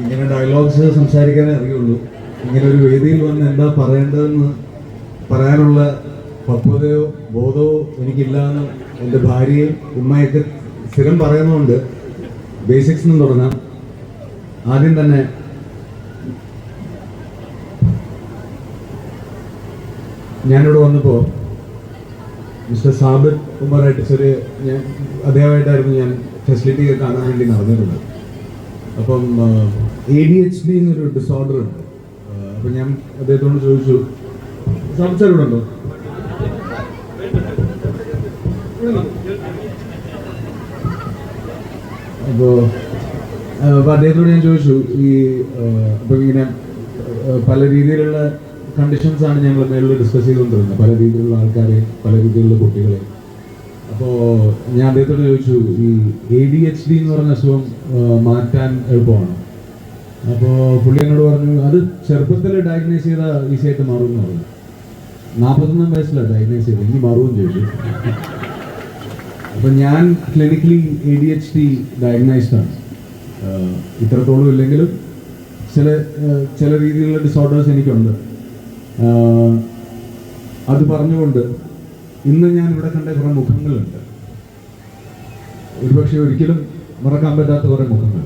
ഇങ്ങനെ ഡയലോഗ്സ് സംസാരിക്കാനേ അറിയുള്ളൂ. ഇങ്ങനെ ഒരു വേദിയിൽ വന്ന് എന്താ പറയേണ്ടതെന്ന് പറയാനുള്ള പക്വതയോ ബോധവോ എനിക്കില്ല എന്ന് എന്റെ ഭാര്യയും ഉമ്മയൊക്കെ സ്ഥിരം പറയുന്നതുകൊണ്ട് ബേസിക്സ് നിന്ന് തുടങ്ങാം. ആദ്യം തന്നെ ഞാനിവിടെ വന്നപ്പോൾ മിസ്റ്റർ സാബിർ ഉമറായിട്ട് ചെറിയ ഞാൻ അദ്ദേഹമായിട്ടായിരുന്നു ഞാൻ ഫെസിലിറ്റി കാണാൻ വേണ്ടി നടന്നിട്ടുള്ളത് അപ്പം എ ഡി എച്ച് ഡി എന്നൊരു ഡിസോർഡർ ഉണ്ട്. അപ്പം ഞാൻ അദ്ദേഹത്തോട് ചോദിച്ചു സംസാരമുണ്ടോ അപ്പോൾ അപ്പോൾ അദ്ദേഹത്തോട് ഞാൻ ചോദിച്ചു ഈ അപ്പൊ ഇങ്ങനെ പല രീതിയിലുള്ള കണ്ടീഷൻസ് ആണ് ഞങ്ങൾ മേളിൽ ഡിസ്കസ് ചെയ്തുകൊണ്ടിരുന്നത്. പല രീതിയിലുള്ള ആൾക്കാരെ പല രീതിയിലുള്ള കുട്ടികളെ. അപ്പോൾ ഞാൻ അദ്ദേഹത്തോട് ചോദിച്ചു ഈ എ ഡി എച്ച് ഡി എന്ന് പറഞ്ഞ അസുഖം മാറ്റാൻ എളുപ്പമാണ്? അപ്പോൾ പുള്ളി എന്നോട് പറഞ്ഞു അത് ചെറുപ്പത്തിൽ ഡയഗ്നൈസ് ചെയ്താൽ ഈസി ആയിട്ട് മാറും എന്ന് പറഞ്ഞു. നാൽപ്പത്തൊന്നാം വയസ്സിലാണ് ഡയഗ്നൈസ് ചെയ്തത്. ഇനി മാറുമെന്ന് ചോദിച്ചു അപ്പം ഞാൻ clinically A D H D ഡയഗ്നൈസ്ഡാണ് ഇത്രത്തോളം ഇല്ലെങ്കിലും ചില ചില രീതിയിലുള്ള ഡിസോർഡേഴ്സ് എനിക്കുണ്ട്. അത് പറഞ്ഞുകൊണ്ട് ഇന്ന് ഞാൻ ഇവിടെ കണ്ട കുറേ മുഖങ്ങളുണ്ട്. ഒരുപക്ഷെ ഒരിക്കലും മറക്കാൻ പറ്റാത്ത കുറേ മുഖങ്ങൾ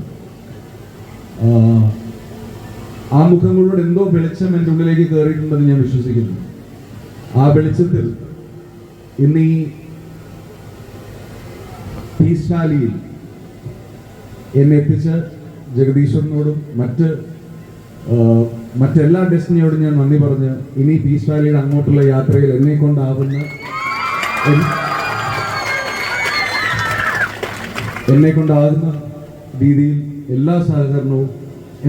ആ മുഖങ്ങളോട് എന്തോ വെളിച്ചം എന്റെ ഉള്ളിലേക്ക് കയറിയിട്ടുണ്ടെന്ന് ഞാൻ വിശ്വസിക്കുന്നു. ആ വെളിച്ചത്തിൽ ഇന്ന് ഈ പീസ് വാലിയിൽ എന്നെ എത്തിച്ച ജഗദീശ്വരനോടും മറ്റ് മറ്റെല്ലാ ഡെസ്റ്റിനിയോടും ഞാൻ നന്ദി പറഞ്ഞ് ഇനി പീസ് അങ്ങോട്ടുള്ള യാത്രയിൽ എന്നെ കൊണ്ടാവുന്ന എന്നെ കൊണ്ടാകുന്ന രീതിയിൽ എല്ലാ സഹകരണവും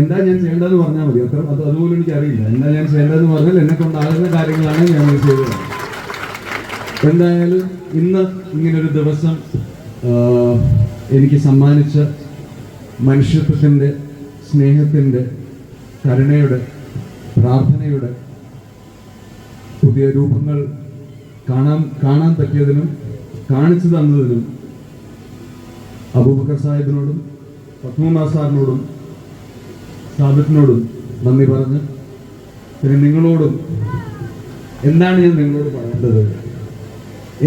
എന്താ ഞാൻ ചെയ്യേണ്ടതെന്ന് പറഞ്ഞാൽ മതി. അത്ര അത് അതുപോലും എനിക്കറിയില്ല. എന്താ ഞാൻ ചെയ്യേണ്ടതെന്ന് പറഞ്ഞാൽ എന്നെ കൊണ്ടാകുന്ന കാര്യങ്ങളാണ് ഞാൻ ചെയ്തത്. എന്തായാലും ഇന്ന് ഇങ്ങനൊരു ദിവസം എനിക്ക് സമ്മാനിച്ച മനുഷ്യത്വത്തിന്റെ സ്നേഹത്തിന്റെ കരുണയുടെ പ്രാർത്ഥനയുടെ പുതിയ രൂപങ്ങൾ കാണാൻ കാണാൻ പറ്റിയതിനും കാണിച്ചു തന്നതിനും അബൂബക്കർ സാഹിബിനോടും പത്മനാഭ സാറിനോടും സാബിത്തിനോടും നന്ദി പറഞ്ഞ് പിന്നെ നിങ്ങളോടും എന്താണ് ഞാൻ നിങ്ങളോട് പറയേണ്ടത്?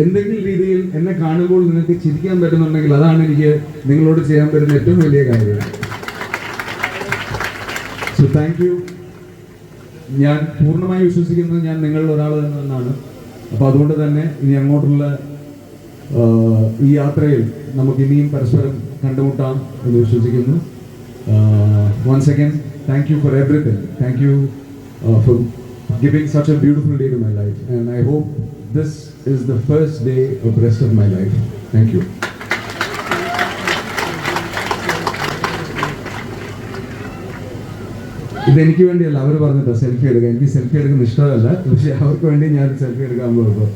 എന്തെങ്കിലും രീതിയിൽ എന്നെ കാണുമ്പോൾ നിങ്ങൾക്ക് ചിരിക്കാൻ പറ്റുന്നുണ്ടെങ്കിൽ അതാണ് എനിക്ക് നിങ്ങളോട് ചെയ്യാൻ പറ്റുന്ന ഏറ്റവും വലിയ കാര്യം. സോ താങ്ക് യു ഞാൻ പൂർണമായി വിശ്വസിക്കുന്നത് ഞാൻ നിങ്ങളിൽ ഒരാൾ തന്നെയാണ്. അപ്പോൾ അതുകൊണ്ട് തന്നെ ഇനി അങ്ങോട്ടുള്ള ഈ യാത്രയിൽ നമുക്ക് ഇനിയും പരസ്പരം കണ്ടുമുട്ടാം എന്ന് വിശ്വസിക്കുന്നു. Once again thank you for everything thank you for giving such a beautiful day to my life. And I hope this is the first day of rest of my life. Thank you. ഇത് എനിക്ക് വേണ്ടിയല്ല അവർ പറഞ്ഞിട്ട് selfie എടുക്കുക എനിക്ക് selfie എടുക്കുന്ന ഇഷ്ടമല്ല. പക്ഷെ അവർക്ക് വേണ്ടി ഞാൻ സെൽഫി എടുക്കാൻ പോകുമ്പോൾ